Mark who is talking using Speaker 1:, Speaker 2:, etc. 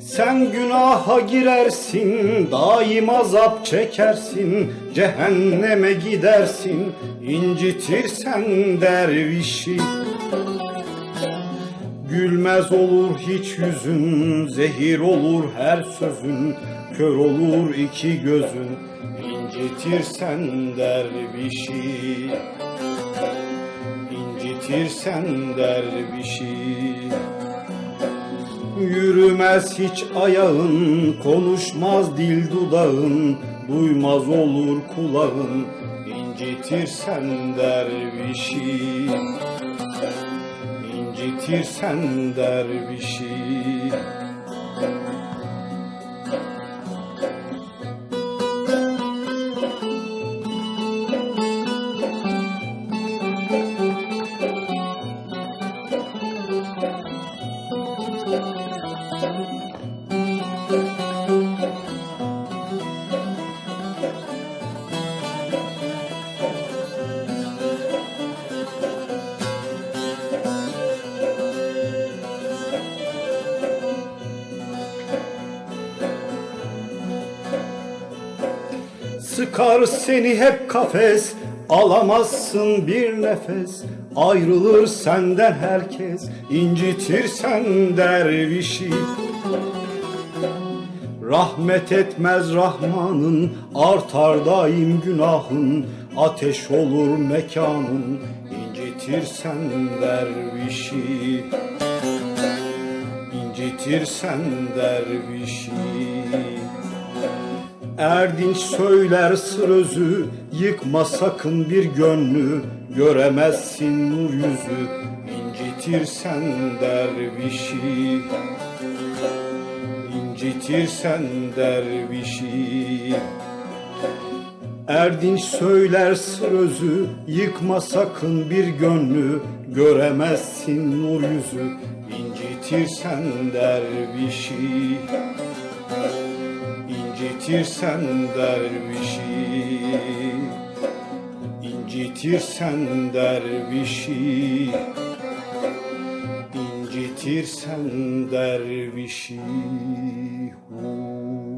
Speaker 1: Sen günaha girersin, daim azap çekersin, cehenneme gidersin, incitirsen dervişi. Gülmez olur hiç yüzün, zehir olur her sözün, kör olur iki gözün, incitirsen dervişi. İncitirsen dervişi. Yürümez hiç ayağın, konuşmaz dil dudağın, duymaz olur kulağın, incitirsen dervişi. İncitirsen dervişi. Sıkar seni hep kafes, alamazsın bir nefes. Ayrılır senden herkes, incitirsen dervişi. Rahmet etmez Rahman'ın, artar daim günahın. Ateş olur mekanın, incitirsen dervişi. İncitirsen dervişi. Erdinç söyler sır yıkma sakın bir gönlü, göremezsin nur yüzü, incitirsen dervişi. İncitirsen dervişi. Erdinç söyler sır yıkma sakın bir gönlü, göremezsin nur yüzü, incitirsen dervişi. İncitirsen dervişi. İncitirsen dervişi. İncitirsen dervişi. Hu.